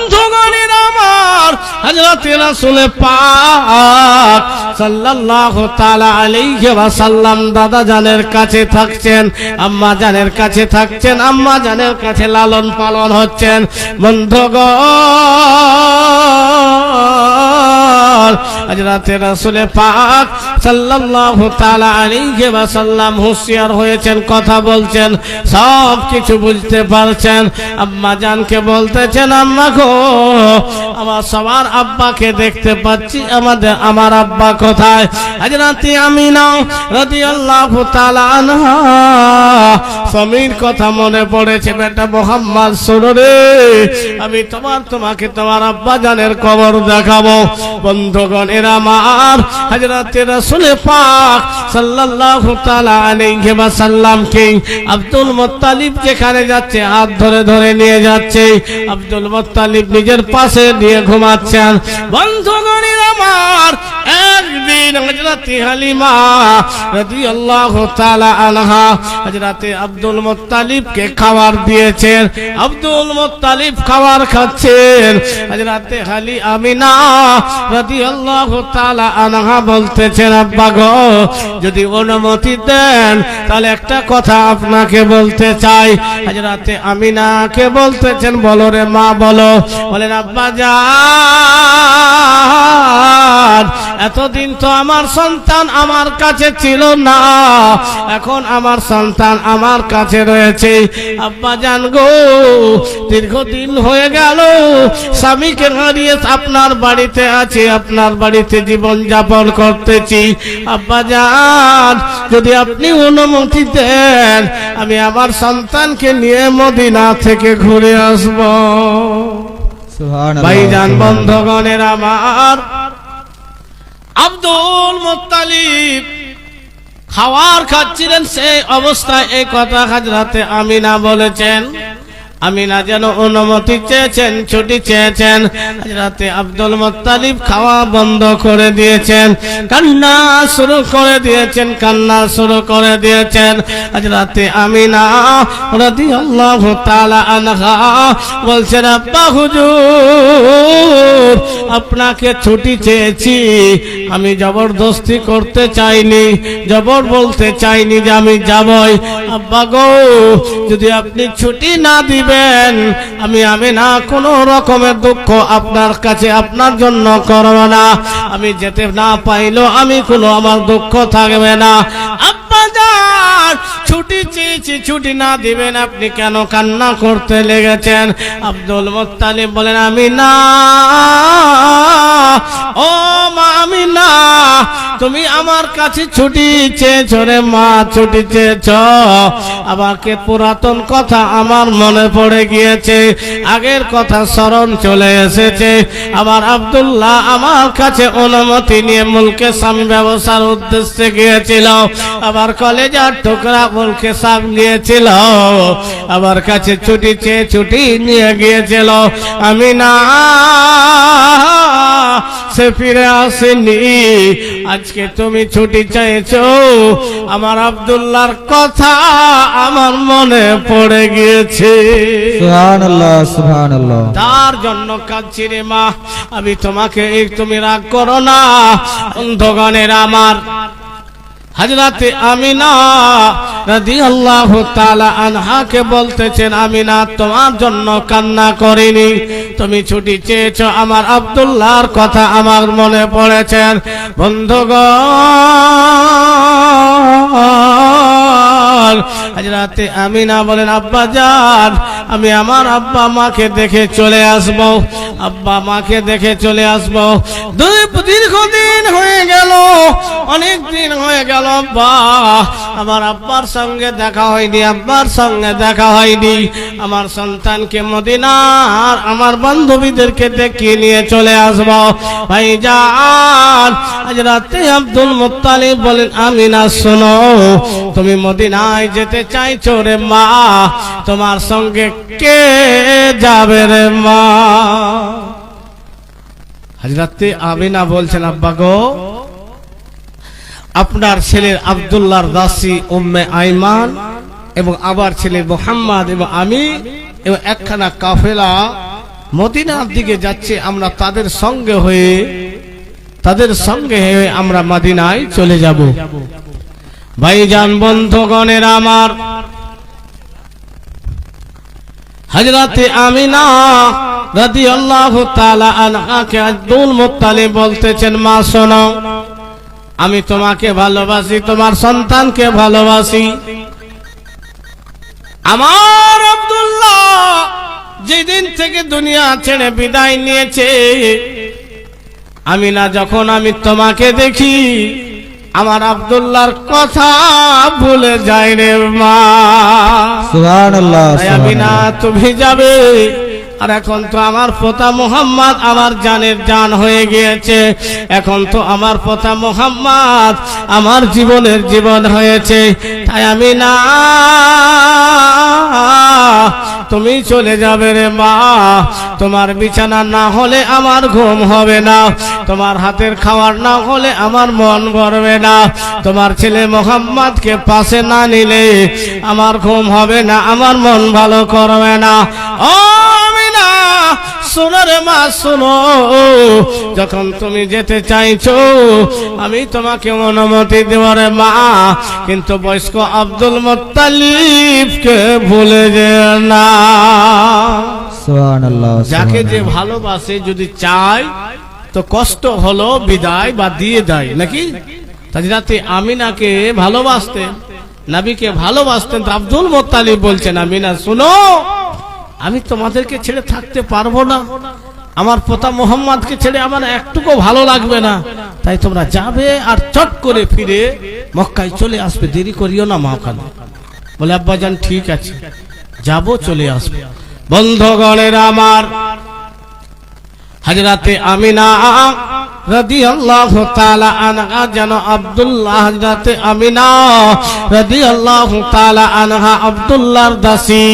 বন্ধুগণের আমার হজরতে রাসূল পাক সাল্লাল্লাহু তাআলা আলাইহি দাদা জানের কাছে থাকছেন, আম্মা জানের কাছে থাকছেন, আম্মা জানের কাছে লালন পালন হচ্ছেন। বন্ধুগণ হযরতে রাসূল পাক সাল্লাল্লাহু তাআলা আলাইহি ওয়াসাল্লাম হুঁশিয়ার হয়েছেন, কথা বলছেন, সব কিছু বুঝতে পারছেন। আম্মা জানকে বলতেছেন, আম্মা গো, আমার সবার আব্বাকে দেখতে পাচ্ছি, আমাদের, আমার আব্বা কোথায়? আজ রাতে আমি নাও রাদিয়াল্লাহু তাআলা আনহা, স্বামীর কথা মনে পড়েছে, বেটা মোহাম্মদ শোনো আমি তোমার, তোমাকে তোমার আব্বা জানের কবর দেখাবো। বন্ধুগণ এরা আমার হাজরাতে রাসূল পাক সাল্লাল্লাহু তাআলা আলাইহি ওয়াসাল্লামকে আব্দুল মুত্তালিব যেখানে যাচ্ছে, হাত ধরে ধরে নিয়ে যাচ্ছে। আব্দুল মুত্তালিব নিজের পাশে নিয়ে ঘুমাচ্ছেন। বন্ধুগণের আমার একদিন হযরতে হালিমা রাদিয়াল্লাহু তাআলা আনহা হযরতে আব্দুল মুত্তালিবকে খাবার দিয়েছেন। আব্দুল মুত্তালিব খাবার খাচ্ছেন। হযরতে হালি আমিনা রাদিয়াল্লাহু তাআলা আনহা বলতেছেন, আব্বা গো, যদি অনুমতি দেন, তাহলে একটা কথা আপনাকে বলতে চাই। হযরতে আমিনাকে বলতেছেন, বলো রে মা, বলো। বলেন, আব্বা যান। এতদিন তো আমার সন্তান আমার কাছে ছিল না। এখন আমার সন্তান আমার কাছে রয়েছে। আব্বা জান গো দীর্ঘদিন হয়ে গেল। স্বামীকে হারিয়ে আপনার বাড়িতে আছে আপনার বাড়িতে জীবন যাপন করতেছি। আব্বা জান যদি আপনি অনুমতি দেন আমি আমার সন্তানকে নিয়ে মদিনা থেকে ঘুরে আসব। ভাইজান বন্ধগণের আমার আব্দুল মুতালিব খাওয়ার খাচ্ছিলেন সেই অবস্থায় এই কথা হাজরাতে আমিনা বলেছেন। আমিনা যেন অনুমতি চেয়েছেন, ছুটি চেয়েছেন। রাতে আব্দুল মুত্তালিব খাওয়া বন্ধ করে দিয়েছেন। কান্না শুরু করে দিয়েছেন, কান্না শুরু করে দিয়েছেন। হাজরাতে আমিনা রাদিয়াল্লাহু তাআলা আনহা বলছেন, আব্বা হুজুর, আপনাকে ছুটি চেয়েছি। আমি জবরদস্তি করতে চাইনি, জবর বলতে চাইনি যে আমি যাবই। আব্বা গো, যদি আপনি ছুটি না দিবেন আমি আমি না কোনো রকমের দুঃখ আপনার কাছে আপনার জন্য করব না। আমি যেতে না পাইলেও আমি কোনো আমার দুঃখ থাকবে না। যান ছুটি চেয়েছি, ছুটি না দিবেন আপনি কেন কান্না করতে লেগেছেন? আব্দুল মোত্তালিব বলেন, আমি না। ও মা, আমি না। তুমি আমার কাছে ছুটি চেয়েছ রে মা, ছুটি চেয়েছ। আমাকে পুরাতন কথা আমার মনে পড়ে গিয়েছে। আগের কথা স্মরণ চলে এসেছে। আমার আব্দুল্লাহ আমার কাছে অনুমতি নিয়ে মুলকে স্বামী ব্যবসার উদ্দেশ্যে গিয়েছিল। আবার কলেজার টুকরা মুলকে সাপ নিয়েছিল আমার কাছে ছুটি চেয়ে ছুটি নিয়ে গিয়েছিল। আমি না সে ফিরে আসেনি। আজকে তুমি ছুটি চাইছো। আমার আব্দুল্লাহর কথা আমার মনে পড়ে গিয়েছে। তার জন্য কাঁদছি রে মা। আমি তোমাকে এই তুমি রাগ করো না। অন্ধগণের আমার হাজরাতে আমিনা রাদি আল্লাহ তালা আনহাকে বলতেছেন, আমিনা, তোমার জন্য কান্না করিনি। তুমি ছুটি চেয়েছ আমার আবদুল্লাহর কথা আমার মনে পড়েছেন বন্ধুগণ হাজরাতে আমিনা বলেন, আব্বা যান, আমি আমার আব্বা মাকে দেখে চলে আসব। আব্বা মাকে দেখে চলে আসব। দীর্ঘদিন হয়ে গেল, অনেক দিন হয়ে গেল, আব্বা। আমার আব্বার সঙ্গে দেখা হয়নি, আব্বার সঙ্গে দেখা হয়নি। আমার সন্তানকে মদিনার আমার বান্ধবীদেরকে দেখিয়ে নিয়ে চলে আসব। ভাই যান আজ রাতে আব্দুল মুত্তালিব বলেন আমি না শোনো, তুমি মদিনায় যেতে চাইছো রে মা, তোমার সঙ্গে কে যাবে রে মা? হাজরাতে আমিনা বলছেন, আব্বা গো, আপনার ছেলের আব্দুল্লাহর দাসী উম্মে আইমান এবং আবার ছেলে মোহাম্মদ এবং আমি এবং একখানা কাফেলা মদিনার দিকে যাচ্ছে, আমরা তাদের সঙ্গে হয়ে, তাদের সঙ্গে হয়ে আমরা মাদিনায় চলে যাব। ভাইজান বন্ধুগণের আমার। হজরতে আমিনা রাদি আল্লাহ আনহাকে আব্দুল মুত্তালিব বলতেছেন, মা, শোনো, আমি তোমাকে ভালোবাসি, তোমার সন্তানকে ভালোবাসি। আমার আব্দুল্লাহ যেদিন থেকে দুনিয়া ছেড়ে বিদায় নিয়েছে আমি না যখন আমি তোমাকে দেখি আমার আব্দুল্লাহর কথা ভুলে যাই রে মা। তুমি যাবে। আর এখন তো আমার পোতা মোহাম্মদ আমার জানের জান হয়ে গিয়েছে। এখন তো আমার পোতা মোহাম্মদ আমার জীবনের জীবন হয়েছে। তাই আমি না তুমি চলে যাবে রে মা। তোমার বিছানা না হলে আমার ঘুম হবে না। তোমার হাতের খাওয়ার না হলে আমার মন ভরবে না। তোমার ছেলে মোহাম্মদকে পাশে না নিলে আমার ঘুম হবে না, আমার মন ভালো করবে না। ও আমিনা শোনো রে মা শোনো। যখন তুমি যেতে চাইছো আমি তোমাকে অনুমতি দেব রে মা কিন্তু বয়স্ক আব্দুল মোত্তালিবকে ভুলে যে না। যাকে যে ভালোবাসে যদি চায় তো কষ্ট হলো বিদায় বা দিয়ে দেয় নাকি? তাজরাতে আমিনাকে ভালোবাসতেন নাবিকে ভালোবাসতেন তো আব্দুল মোত্তালিব বলছেন আমিনা শুনো। আমি তোমাদেরকে ছেড়ে থাকতে পারব না। আমার পোতা মোহাম্মদকে ছেড়ে আমার একটুকু ভালো লাগবে না। তাই তোমরা যাবে আর চট করে ফিরে মক্কায় চলে আসবে। দেরি করিও না মা ওখানে বলে আব্বাজান ঠিক আছে। যাব, চলে আসবে। বন্ধগণের আমার, হজরতে আমিনা রাদিয়াল্লাহু তাআলা আনহা যেন আব্দুল্লাহ হজরতে আমিনা। রাদিয়াল্লাহু তাআলা আনহা আব্দুল্লাহর দাসী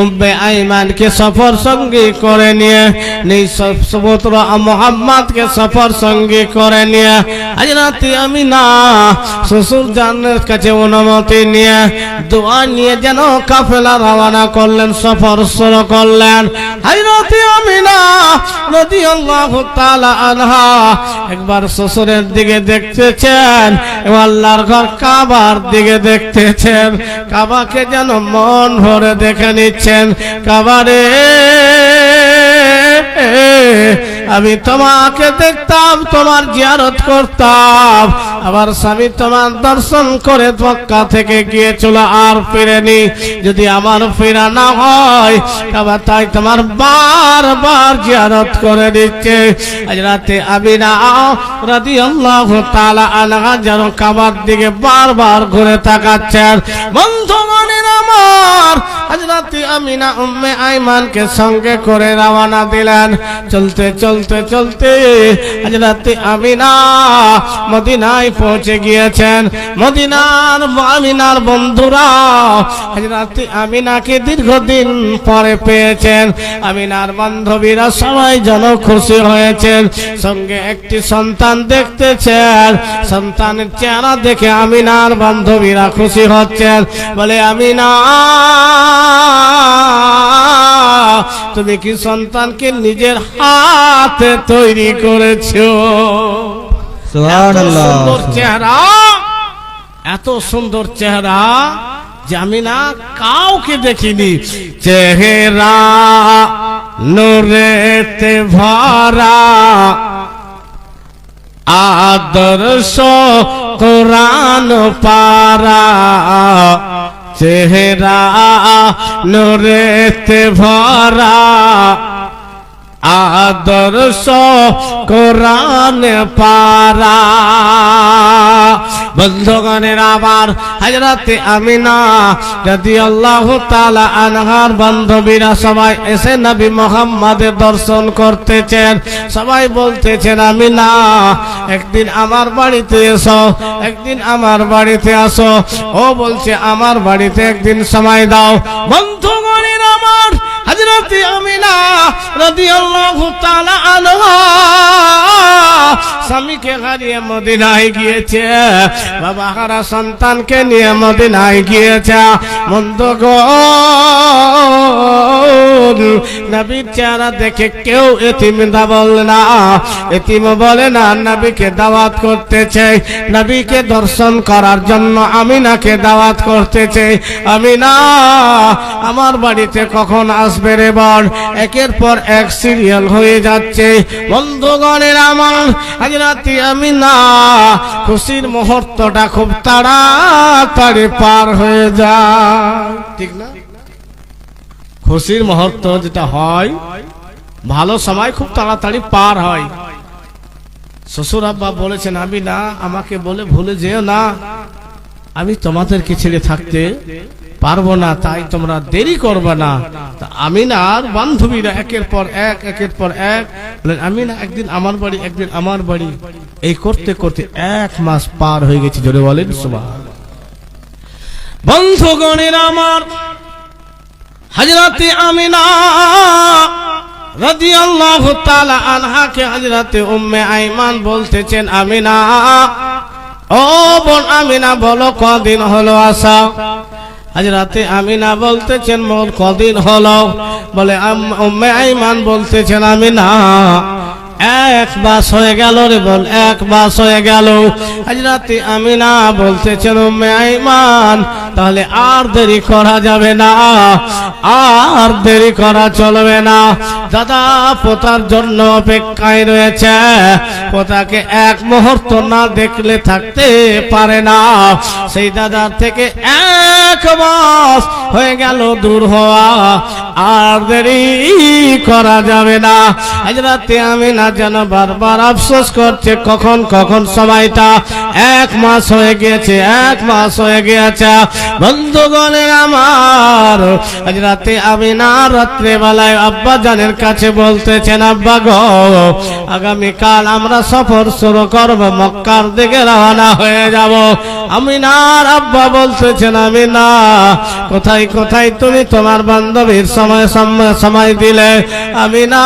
উম্মে আইমানকে সফর সঙ্গে করে নিয়ে নেই সপুত্র মোহাম্মদকে সফর সঙ্গে করে নিয়ে, হজরতে আমিনা শ্বশুর জানের কাছে অনুমতি নিয়ে দোয়া নিয়ে যেন কাফেলা রওনা করলেন, সফর শুরু করলেন। হজরতে আমিনা রাদিয়াল্লাহু তাআলা আনহা একবার শ্বশুরের দিকে দেখতেছেন আল্লাহর ঘর কাবার দিকে দেখতেছেন। কাবাকে যেন মন ভরে দেখে নিচ্ছেন। কাবারে আমি তোমাকে দেখতাম, তোমার জিয়ারত করতাম। আবার স্বামী তোমার দর্শন করে মক্কা থেকে গিয়েছিল আর ফিরেনি। যদি আমার ফেরা না হয় আবার তাই তোমার বারবার জিয়ারত করে দিচ্ছে। আজ রাতে আমি না রাদি আল্লাহ তালা যেন কাবার দিকে বারবার ঘুরে তাকাচ্ছেন। বন্ধুগণের আমার, আজ রাতে আমি না উম্মে আইমানকে সঙ্গে করে রওনা দিলেন। চলতে চলতে চলতে চলতে আজ রাতে আমি না মদিনায় পৌঁছে গিয়েছেন। মদিনার আমিনার বন্ধুরা আজ রাতে আমিনাকে দীর্ঘদিন পরে পেয়েছেন। আমিনার বান্ধবীরা সবাই যেন খুশি হয়েছেন। সঙ্গে একটি সন্তান দেখতেছেন। সন্তানের চেহারা দেখে আমিনার বান্ধবীরা খুশি হচ্ছেন। বলে, আমিনা তুমি কি সন্তানকে নিজের হাতে তৈরি করেছ? সুন্দর চেহারা এত সুন্দর চেহারা যে আমি না কাউকে দেখিনি। চেহারা নোরেতে ভরা আদর্শ কোরআন পারা। চেহারা নোরেতে ভরা আদর্শ কোরআন পারা। বন্ধুগণের আবার হাজরাতে আমিনা যদি আল্লাহ তালা আনহার বান্ধবীরা সবাই এসে নবী মোহাম্মদের দর্শন করতেছেন। সবাই বলতেছেন, আমিনা, একদিন আমার বাড়িতে এসো, একদিন আমার বাড়িতে আসো। ও বলছে, আমার বাড়িতে একদিন সময় দাও। আমার হজরতে আমিনা রাদিয়াল্লাহু তাআলা আনহা। স্বামীকে হারিয়ে মদিনায় গিয়েছে। বাবা হারা সন্তানকে নিয়ে মদিনায় গিয়েছে। মন্দ গো। নবীর চেহারা দেখে কেউ এতিম দা বলে না। এতিম বলে না, নবীকে দাওয়াত করতেছে নবীকে দর্শন করার জন্য আমিনাকে দাওয়াত করতেছে আমিনা, আমার বাড়িতে কখন আসবে রে বল? একের পর এক সিরিয়াল হয়ে যাচ্ছে। বন্ধুগণের আমার আজ রাতে আমিনা, খুশির মুহূর্তটা খুব তাড়াতাড়ি পার হয়ে যায়। ঠিক না? খুশির মুহূর্ত যেটা হয়, ভালো সময় খুব তাড়াতাড়ি পার হয়। শ্বশুর আব্বা বলেছেন, আমি না, আমাকে বলে ভুলে যেও না। আমি তোমাদেরকে ছেড়ে থাকতে পারব না, তাই তোমরা দেরি করবে না। আমি না, আর বান্ধবীরা একের পর এক, একের পর এক আমি না, একদিন আমার বাড়ি, একদিন আমার বাড়ি। এই করতে করতে এক মাস পার হয়ে গেছে, জোরে বলেন সুবাহ বন্ধুগণের আমার হজরতে আমিনা রাদিয়াল্লাহু তাআলা আনহাকে হজরতে উম্মে আইমান বলতেছেন, আমিনা, ও বোন আমিনা, বলো কদিন হলো আসা? হজরতে আমিনা বলতেছেন, মোর কদিন হলো? বলে উম্মে আইমান বলতেছেন, আমিনা, এক বাস হয়ে গেল রে বল এক বাস হয়ে গেল। আজ রাতে আমি না বলতেছেন, উম্মে আইমান তাহলে আর দেরি করা যাবে না। আর দেরি করা চলবে না। দাদা পোতার জন্য অপেক্ষায় রয়েছে। পোতাকে এক মুহূর্ত না দেখলে থাকতে পারে না। সেই দাদার থেকে এক মাস হয়ে গেল দূর হওয়া। আর দেরি করা যাবে না। আজ রাতে আমি না যেন বারবার আফসোস করছে, কখন কখন সময়টা? এক মাস হয়ে গিয়েছে, এক মাস হয়ে গিয়েছে। বন্ধুগণের আমার, আজ রাতে আমি না রাত্রে বেলায় আব্বা জানের কাছে বলতেছেন, আব্বা গো, আগামীকাল আমরা সফর শুরু করব, মক্কার দিকে রওনা হয়ে যাব। আমি না আব্বা বলতেছেন, আমি না। কোথায় কোথায় তুমি তোমার বান্ধবীর সময় সময় সময় দিলে আমি না।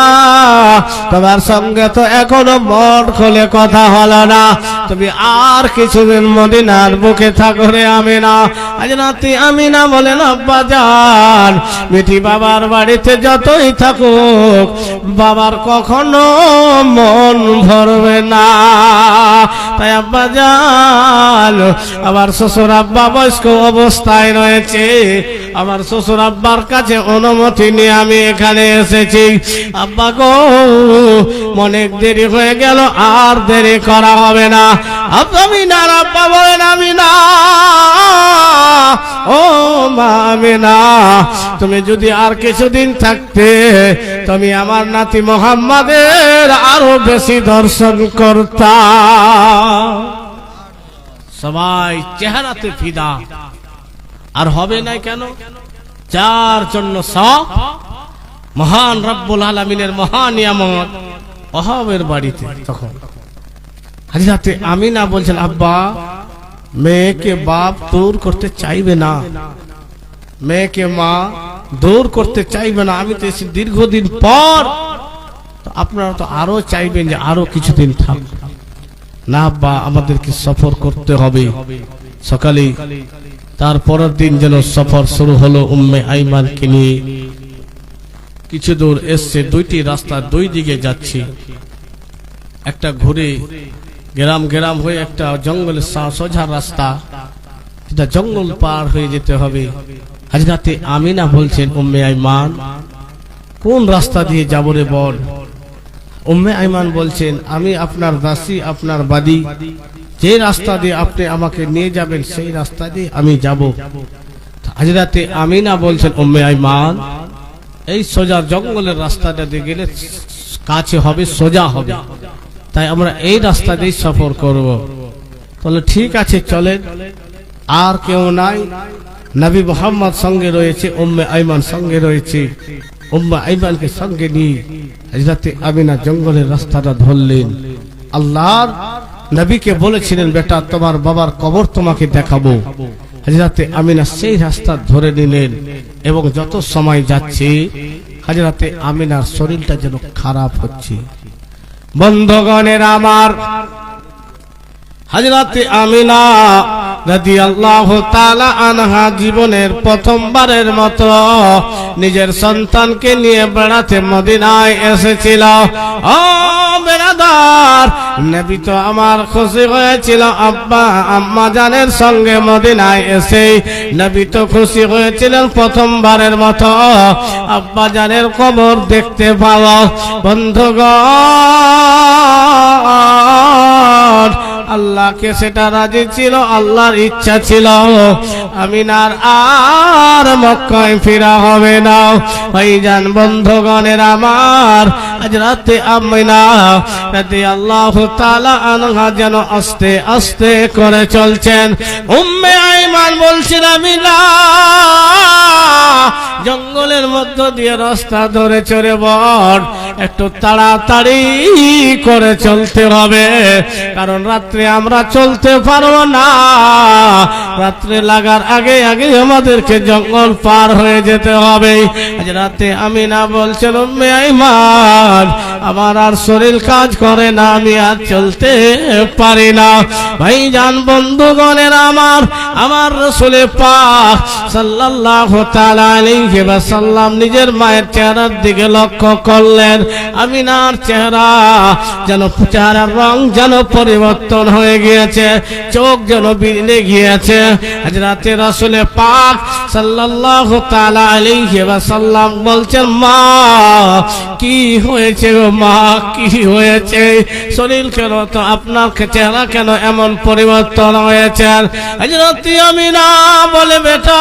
তোমার সঙ্গে তো এখনও মন খুলে কথা হলো না। তুমি আর কিছুদিন মদিনার বুকে থাকো রে আমি না আজ রাতে আমি না বলেন আব্বা যান মিঠি বাবার বাড়িতে যতই থাকুক, বাবার কখনো মন ভরবে না। তাই আব্বা যান আমার শ্বশুর আব্বা বয়স্ক অবস্থায় রয়েছে। আমার শ্বশুর আব্বার কাছে অনুমতি নিয়ে আমি এখানে এসেছি। আব্বা গো অনেক দেরি হয়ে গেল, আর দেরি করা হবে না। আমি না, আব্বা বলেন, আমি না। ও মা, আমি না। তুমি যদি আর কিছুদিন থাকতে, তুমি আমার নাতি মোহাম্মদের আরও বেশি দর্শন করতা। সবাই চেহারাতে ফিদা। আর হবে না কেন? যার জন্য সব মহান রব্বুল আলমিনের মহান নিয়ামত অহাবের বাড়িতে তখন। আমি না বলছেন, আব্বা, মেয়েকে বাপ দূর করতে চাইবে না। মেয়েকে মা দূর করতে চাইবে না। আমি তো এসে দীর্ঘদিন পর। আপনারা তো আরও চাইবেন যে আরও কিছুদিন থাক। না, আব্বা, আমাদেরকে সফর করতে হবে। সকালে তার পরের দিন যেন সফর শুরু হলো উম্মে আইমানকে নিয়ে। কিছু দূর এসছে, দুইটি রাস্তা দুই দিকে যাচ্ছি। একটা ঘুরে গ্রাম গ্রাম হয়ে একটা জঙ্গলের সোজা রাস্তা, যেটা জঙ্গল পার হয়ে যেতে হবে। হাজরাতে আমিনা বলছেন, উম্মে আইমান, কোন রাস্তা দিয়ে যাব রে বল? উম্মে আইমান বলছেন, আমি আপনার দাসী, আপনার বাদী যে রাস্তা দিয়ে আপনি আমাকে নিয়ে যাবেন, সেই রাস্তা দিয়ে আমি যাব। হাজরাতে আমিনা বলছেন, উম্মে আইমান, এই সোজা জঙ্গলের রাস্তাটা দিয়ে গেলে কাছে হবে, সোজা হবে। তাই আমরা এই রাস্তা দিয়ে সফর করব। তাহলে ঠিক আছে, চলেন। আর কেউ নাই। নবী মোহাম্মদ সঙ্গে রয়েছে, উম্মে আইমান সঙ্গে রয়েছে। উম্মে আইমানকে সঙ্গে নিয়ে হাজরাতে আমিনা জঙ্গলের রাস্তাটা ধরলেন। আল্লাহর নবীকে বলেছিলেন, বেটা, তোমার বাবার কবর তোমাকে দেখাবো। হাজরাতে আমিনা সেই রাস্তা ধরে নিলেন এবং যত সময় যাচ্ছে হাজরাতে আমিনার শরীরটা যেন খারাপ হচ্ছে। বন্ধগণের আমার হাজরাতে আমিনা রাদি আল্লাহ তালা আনহা জীবনের প্রথমবারের মতো নিজের সন্তানকে নিয়ে বেড়াতে মদিনায় এসেছিল। ও তো আমার খুশি হয়েছিল। আব্বা, আম্মা জানের সঙ্গে মদিনায় এসে নবী তো খুশি হয়েছিলেন প্রথমবারের মতো। আব্বা জানের কবর দেখতে পাওয়া বন্ধুগণ আল্লাহকে সেটা রাজি ছিল, আল্লাহর ইচ্ছা ছিল। আমিনার আর মক্কায় ফিরা হবে না। ভাইজান, বন্ধগণের আমার আজ রাতে আমিনা রাতে আল্লাহ তাআলা আনহা যেন আস্তে আস্তে করে চলছেন। উম্মে আইমান বলছেন, আমিনা, জঙ্গলের মধ্য দিয়ে রাস্তা ধরে চড়ে বট একটু তাড়াতাড়ি করে চলতে হবে, কারণ রাত্রে আমরা চলতে পারব না। রাত্রে লাগার আগে আগে আমাদেরকে জঙ্গল পার হয়ে যেতে হবে। আজ রাতে আমি না বলছিলাম মেয়াইমান আমার আর শরীর কাজ করে না, আমি আর চলতে পারি না। ভাই যান বন্ধুগণের আমার আমার রসুলে পাক তাআলা আলাইহি নিজের মায়ের চেহারার দিকে লক্ষ্য করলেন। আমিনার চেহারা যেন, চেহারার রং যেন পরিবর্তন হয়ে গিয়েছে, চোখ যেন বিলে গিয়েছে। আজ রাতে রসুলে পাক সাল্লাল্লাহু তালা আলাইহি ওয়াসাল্লাম বলছেন, মা, কি হয়েছে গো মা কি হয়েছে? শরীর কেন তো আপনার চেহারা কেন এমন পরিবর্তন হয়েছে? আজ রাতে আমি না বলে বেটা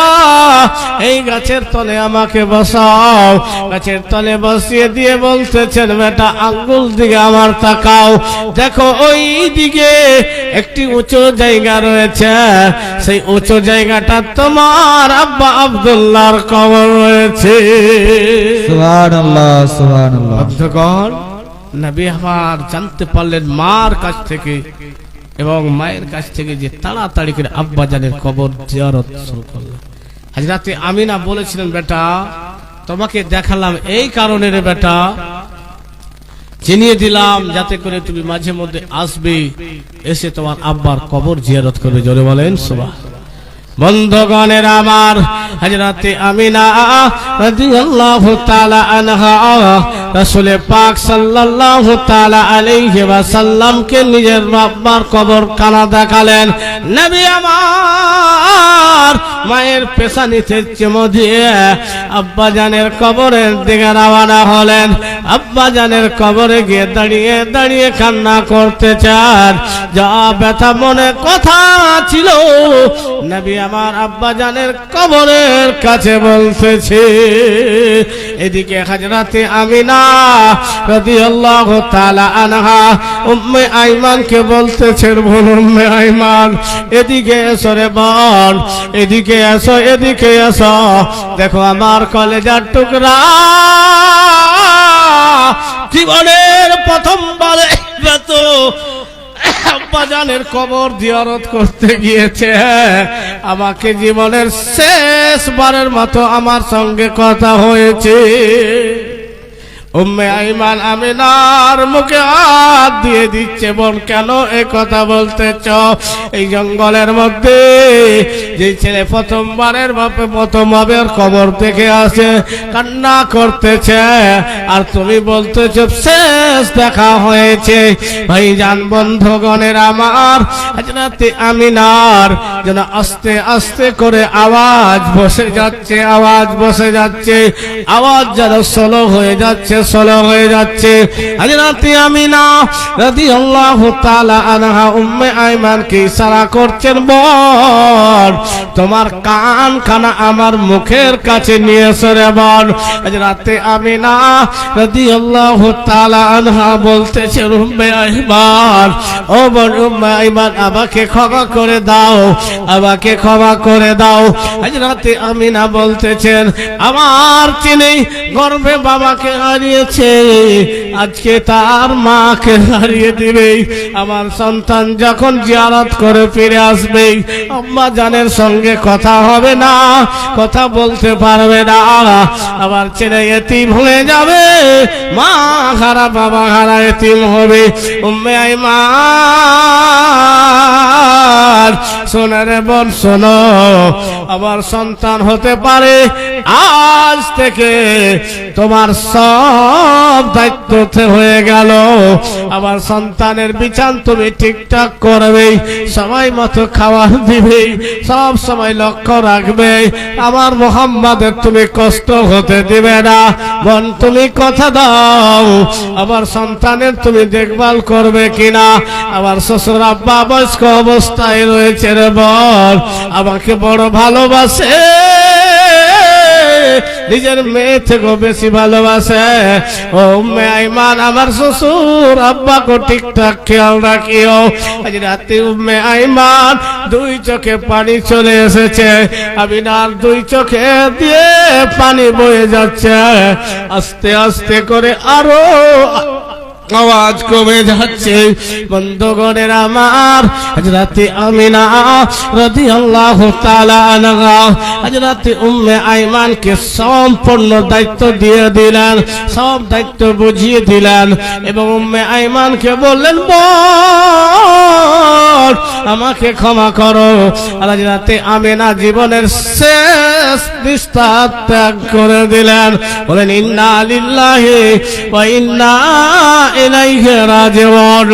এই গাছের তলে আমাকে বসাও। গাছের তলে বসিয়ে দিয়ে বলতেছেন বেটা আঙ্গুল দিকে আমার তাকাও। দেখো ওই দিকে একটি উঁচু জায়গা রয়েছে। সেই উঁচু জায়গাটা তোমার আব্বা আব্দুল্লাহর কবর রয়েছে। সুবহানাল্লাহ সুবহানাল্লাহ। বন্ধুগণ নবী আবার জানতে পারলেন মার কাছ থেকে এবং মায়ের কাছ থেকে যে তাড়াতাড়ি করে আব্বা জানের কবর জিয়ারত শুরু করলেন হাজরাতে আমিনা বলেছিলেন, বেটা, তোমাকে দেখালাম এই কারণে রে বেটা চিনিয়ে দিলাম যাতে করে তুমি মাঝে মধ্যে আসবে, এসে তোমার আব্বার কবর জিয়ারত করবে। জোরে বলেন সুবাহ বন্ধগণের আমার হজরতে আমিনা রাদিয়াল্লাহু তাআলা আনহা রাসূল পাক সাল্লাল্লাহু তাআলা আলাইহি ওয়াসাল্লামকে নিজের বাবার কবর কানা দেখালেন। নবী আমার, মায়ের পেশানিতে চুমো দিয়ে আব্বা জানের কবরের দিকে রওনা হলেন। আব্বা জানের কবরে গিয়ে দাঁড়িয়ে দাঁড়িয়ে কান্না করতে চান। যা ব্যথা মনে কথা ছিল, নবী আমার আব্বা জানের কবরের কাছে বলতেছে, এদিকে হাজরাতে আমিনা আইমান, এদিকে এসো রে বোন, এদিকে এসো এদিকে এসো। দেখো আমার কলেজার টুকরা। জীবনের প্রথমবার তো কবর জিয়ারত করতে গিয়েছে। আমাকে জীবনের শেষবারের মতো আমার সঙ্গে কথা হয়েছে। উম্মে আইমান আমিনার মুখে হাত দিয়ে দিচ্ছে, বোন, কেন এ কথা বলতেছ? এই জঙ্গলের মধ্যে যে ছেলে প্রথমবারের বাপে প্রথম বাবের কবর দেখে আসে, কান্না করতেছে। আর তুমি বলতেছ, শেষ দেখা হয়েছে। ভাই যান বন্ধগণের আমার, হাজরাতে আমিনার যেন আস্তে আস্তে করে আওয়াজ বসে যাচ্ছে, আওয়াজ বসে যাচ্ছে, আওয়াজ যেন স্লো হয়ে যাচ্ছে। হাজরাতে বল, তোমার কান খানা আমার মুখের কাছে নিয়ে এসো রে বল। আজ রাতে আমিনা রাদিয়াল্লাহু তাআলা আনহা উম্মে আইমান, ও বোন উম্মে আইমান, আমাকে ক্ষমা করে দাও, আমাকে ক্ষমা করে দাও। আজ রাতে আমিনা বলতেছেন, আমার চিনি গর্বে বাবাকে হারিয়েছে আজকে তার মাকে হারিয়ে দিবে আমার সন্তান যখন জিয়ারত করে ফিরে আসবে, আম্মা জানের সঙ্গে কথা হবে না, কথা বলতে পারবে না। আবার ছেলে এতিম হয়ে যাবে, মা হারা, বাবা হারা এতিম হবে। উম্মে আইমান সোনারে বল শোনো। আমার সন্তান হতে পারে, আজ থেকে তোমার সব দায়িত্ব থে- হয়ে গেল। আমার সন্তানের বিছান তুমি ঠিকঠাক করবে সবাই মতো খাবার দিবে, সব সময় লক্ষ্য রাখবে। আমার মোহাম্মদের তুমি কষ্ট হতে দিবে না। বোন, তুমি কথা দাও, আমার সন্তানের তুমি দেখভাল করবে কিনা? আমার শ্বশুর আব্বা বয়স্ক অবস্থায় রয়েছে রে বল আমাকে বড় ভালোবাসে। নিজের মেয়ে থেকেও বেশি ভালোবাসে। ও আইমান, আমার শ্বশুর, আব্বাকে ঠিকঠাক খেয়াল রাখিও। আজ রাতে উম্মে আইমান, দুই চোখে পানি চলে এসেছে। আমি আর দুই চোখে দিয়ে পানি বয়ে যাচ্ছে। আস্তে আস্তে করে আরও আওয়াজ কমে যাচ্ছে। বন্ধগণের আমার আজ রাতে আমিনা রাদি আল্লাহ রাতে উম্মে আইমানকে সম্পূর্ণ দায়িত্ব দিয়ে দিলেন, সব দায়িত্ব বুঝিয়ে দিলেন এবং উম্মে আইমানকে বললেন বল আমাকে ক্ষমা করো। রাতে আমিনা জীবনের শেষ নিস্তার ত্যাগ করে দিলেন। বলেন, ইন্না লিল্লাহি ইন্না ইলাইহি রাজিউন।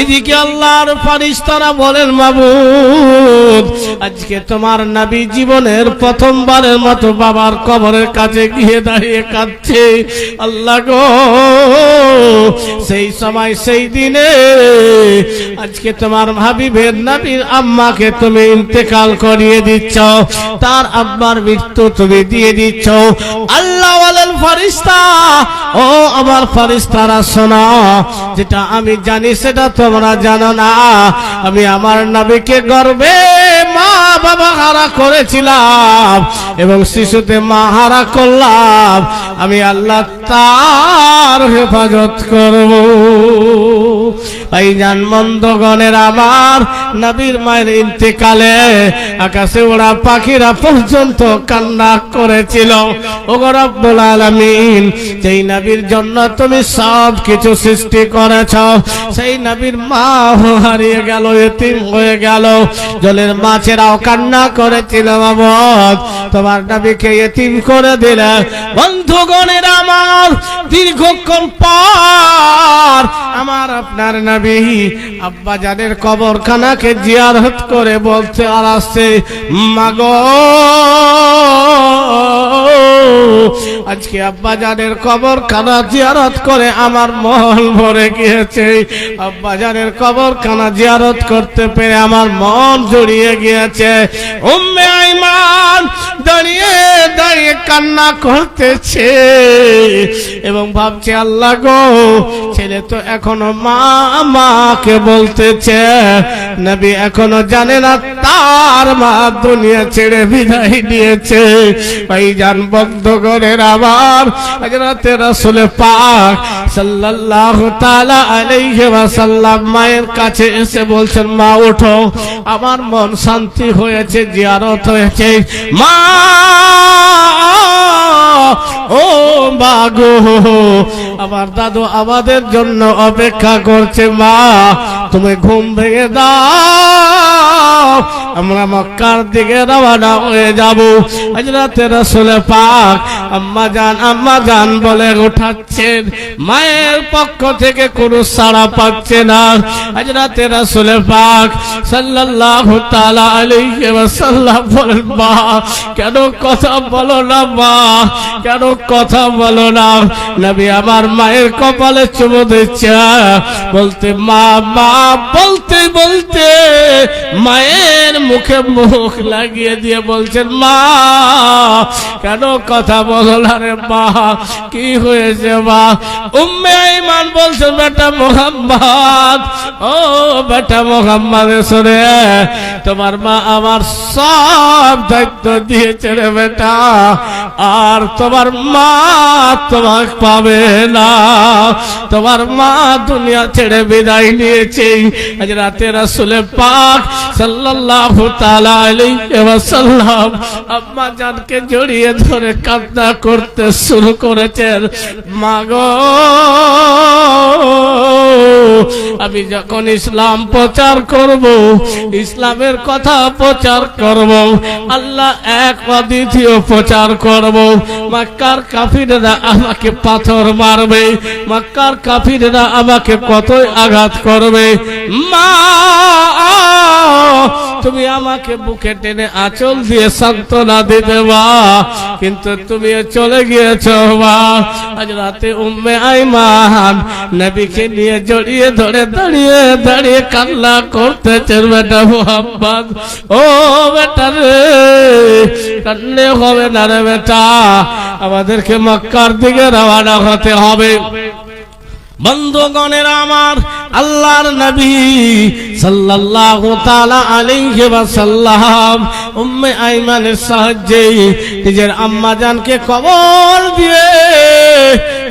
এদিকে আল্লাহর ফেরেশতারা বলেন, মাবুদ, আজকে তোমার নবী জীবনের প্রথমবারের মতো বাবার কবরের কাছে গিয়ে দাঁড়িয়ে কাঁদছে। আল্লাহ গো, সেই সময়, সেই দিনে আজকে তোমার নবীর আম্মাকে তুমি ইন্তেকাল করিয়ে দিচ্ছ। তার আব্বার মৃত্যু তুমি দিয়ে দিচ্ছ। আল্লাহ বলেন ফারিস্তা ও আমার ফারিস্তারা শোনো যেটা আমি জানি সেটা তোমরা জানো না। আমি আমার নবীকে গর্বে মা বাবা হারা করেছিলাম এবং শিশুতে মা হারা করলাম। আমি আল্লাহ তার হেফাজত করব। এই জান মন্দগণের আমার নবীর মায়ের ইন্তেকালে আকাশে ওরা পাখিরা পর্যন্ত কান্না করেছিল। ও রব্বুল আলামিন, যেই নবীর জন্য তুমি সব কিছু সৃষ্টি করেছ, সেই নবীর মা হারিয়ে গেল, এতিম হয়ে গেল। জলের মাছেরাও কান্না করেছিল বাবদ তোমার নবীকে এতিম করে দিলে। বন্ধুগণের আমার দীর্ঘক্ষণ পর। আমার আপনার নবী আব্বা জানের কবরখানাকে জিয়ারত করে বলতে আর আসছে, মাগো। আজকে আব্বা জানের কবর খানা জিয়ারত করে আমার মহল ভরে গিয়েছে। আব্বা জানের কবর খানা জিয়ারত করতে পেরে আমার মন জড়িয়ে গিয়েছে। উম্মে আইমান দাঁড়িয়ে দাঁড়িয়ে কান্না করতেছে। এবং ভাবছে, আল্লাহ গো, ছেলে তো এখনও মা, মাকে বলতেছে। নবী এখনও জানে না তার মা দুনিয়া ছেড়ে বিদায় দিয়েছে। ভাই যান বন্ধ করে আবার হযরতে রাসূল পাক সাল্লাল্লাহু তাআলা আলাইহি ওয়াসাল্লাম মায়ের কাছে এসে বলছেন, মা, ওঠো। আমার মন শান্তি হয়েছে, জিয়ারত হয়েছে। মা ও বাগো। আমার দাদু আমাদের জন্য অপেক্ষা করছে, মা, তুমি ঘুম ভেঙে দাও। আমরা মক্কার দিকে রওনা হয়ে যাব। আজ রাতে পাক আম্মা জান আম্মা জান বলে উঠাচ্ছেন, মায়ের পক্ষ থেকে কোনো সাড়া পাচ্ছে না। আজ রাতে রসুলে পাক সাল্লাল্লাহু তাআলা আলাইহি ওয়াসাল্লাম বলেন, মা, কেন কথা বলো না, মা? কেন কথা বলো না? নবী আমার মায়ের কপালে চুমু দিচ্ছে। বলতে, মা মা, বলতে বলতে মায়ের মুখে মুখ লাগিয়ে দিয়ে বলছেন, মা, কেন কথা বলো না রে মা? কি হয়েছে মা? উম্মে ইমান বলছেন বেটা মোহাম্মদ, ও বেটা মোহাম্মদ সরে তোমার মা আমার সব দায়িত্ব দিয়েছে রে বেটা। আর তোমার তোমার মা তোমার পাবে না। তোমার মা দুনিয়া ছেড়ে বিদায় নিয়েছে। আজ রাতে রাসুলে পাক সাল্লাল্লাহু তাআলা আলাইহি ওয়াসাল্লাম আম্মা জানকে জড়িয়ে ধরে কান্না করতে শুরু করেছেন। মাগো আমি যখন ইসলাম প্রচার করব, ইসলামের কথা প্রচার করব, আল্লাহ এক বা দ্বিতীয় প্রচার করব মক্কার কাফিরেরা আমাকে পাথর মারবে, মক্কার কাফিরেরা আমাকে কতই আঘাত করবে? মা, তুমি আমাকে বুকে টেনে আঁচল দিয়ে সান্ত্বনা দিতে মা, কিন্তু তুমি চলে গিয়েছ, মা। আজ রাতে উম্মে আইমান নবীকে নিয়ে জড়িয়ে ধরে দাঁড়িয়ে দাঁড়িয়ে কান্না করতেছেন, বেটা মোহাম্মদ। ও বেটা রে, কান্নে হবে না রে বেটা। আমাদেরকে মক্কার দিকে রওনা হতে হবে। বন্ধুগণের আমার, আল্লাহর নবী সাল্লাল্লাহু তাআলা আলাইহি ওয়াসাল্লাম উম্মে আইমানের সাহায্যে নিজের আম্মা জানকে কবর দিয়ে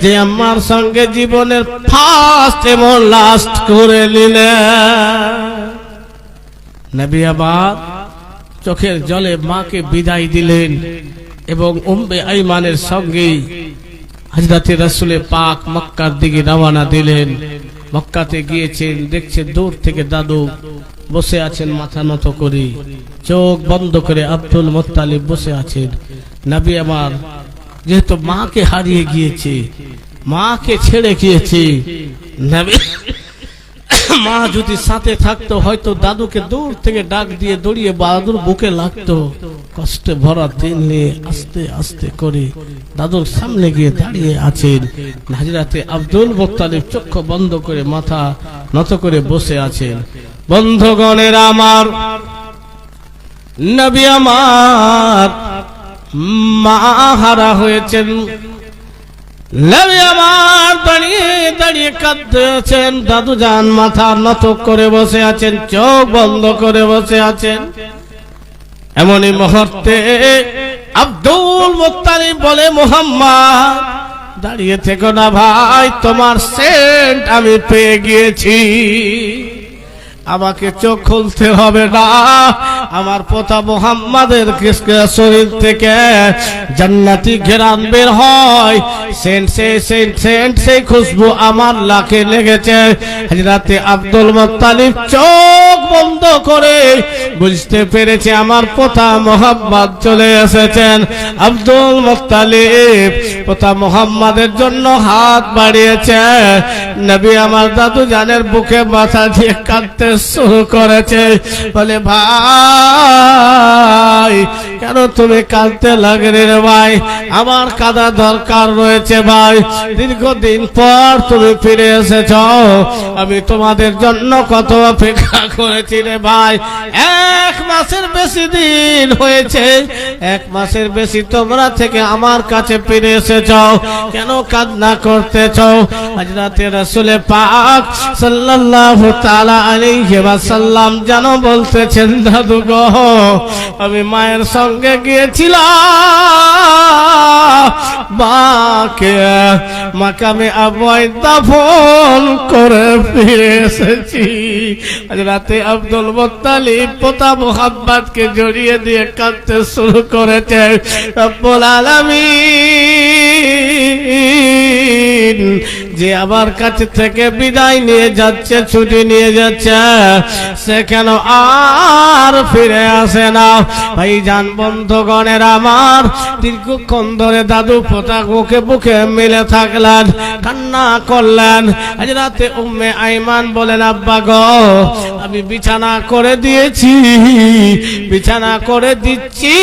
যে আম্মার সঙ্গে জীবনের ফার্স্ট এবং লাস্ট করে নিলেন। নবী আবার চোখের জলে মাকে বিদায় দিলেন। এবং উম্মে আইমানের সঙ্গে হজরতে রসুলে পাক মক্কার দিকে রওনা দিলেন। মক্কাতে গিয়েছেন দেখছে দূর থেকে দাদু বসে আছেন মাথা নত করে। চোখ বন্ধ করে আব্দুল মোত্তালিব বসে আছেন। নবী আমার, যেহেতু মাকে হারিয়ে গিয়েছে, মাকে ছেড়ে গিয়েছে, নবী মা যদি সাথে থাকতো, হয়তো দাদুকে দূর থেকে ডাক দিয়ে দড়িয়ে দাদুর বুকে লাগতো। কষ্টে ভরা দিন নিয়ে আস্তে আস্তে করে দাদুর সামনে গিয়ে দাঁড়িয়ে আছেন। হাজিরাতে আব্দুল মোত্তালিব চক্ষু বন্ধ করে মাথা নত করে বসে আছেন। বন্ধগণের আমার, নবী আমার, মা হারা হয়েছেন। নবী আমার দাঁড়িয়ে দাঁড়িয়ে কাঁদতেছেন দাদু যান মাথা নত করে বসে আছেন, চোখ বন্ধ করে বসে আছেন। এমনই মুহূর্তে আব্দুল মুত্তালিব বলে, মোহাম্মদ, দাঁড়িয়ে থেকো না ভাই, তোমার সেন্ট আমি পেয়ে গিয়েছি। আমাকে চোখ খুলতে হবে না। আমার পোতা মোহাম্মদের শরীর থেকে জান্নাতি ঘেরান বের হয়। সেন্ট, সে, সেন্ট সেন্ট, সেই খুশবু আমার লাখে লেগেছে। হাজরাতে আব্দুল মোত্তালিব চোখ বন্ধ করে। বুঝতে পেরেছে আমার পোতা মোহাম্মদ চলে এসেছেন। আব্দুল মোত্তালিব পোতা মোহাম্মদের জন্য হাত বাড়িয়েছে নবী আমার দাদু জানের বুকে মাথা দিয়ে কাঁদতে শুরু করেছে। বলে, ভাই, কেন তুমি কাঁদতে লাগলে রে ভাই? আমার কাদা দরকার রয়েছে ভাই। দীর্ঘদিন পর তুমি ফিরে এসেছ। আমি তোমাদের জন্য কত অপেক্ষা করেছি রে ভাই। এক মাসের বেশি দিন হয়েছে। এক মাসের বেশি তোমরা থেকে আমার কাছে ফিরে এসেছ। কেন কান্না করতেছ? আজ রাতে রসুলে পাক সাল্লাল্লাহু তাআলা আলাইহি ওয়াসাল্লাম যেন বলতেছেন, দাদু গো, আমি মায়ের সঙ্গে গিয়েছিলাম। মাকে মাকামে আবয় দাফন করে ফিরে এসেছি। রাতে আব্দুল মোত্তালিব পোতা মোহাম্মদকে জড়িয়ে দিয়ে কাঁদতে শুরু করেছে। রব্বুল আলামিন। যে আমার কাছে থেকে বিদায় নিয়ে যাচ্ছে, ছুটি নিয়ে যাচ্ছে, সে কেন আর ফিরে আসে না? ভাই যান বন্ধুগণের আমার দীর্ঘক্ষণ ধরে দাদু পোতা বুকে বুকে মিলে থাকলেন, কান্না করলেন। আজ রাতে উম্মে আইমান বলেন, আব্বা গো, আমি বিছানা করে দিয়েছি, বিছানা করে দিচ্ছি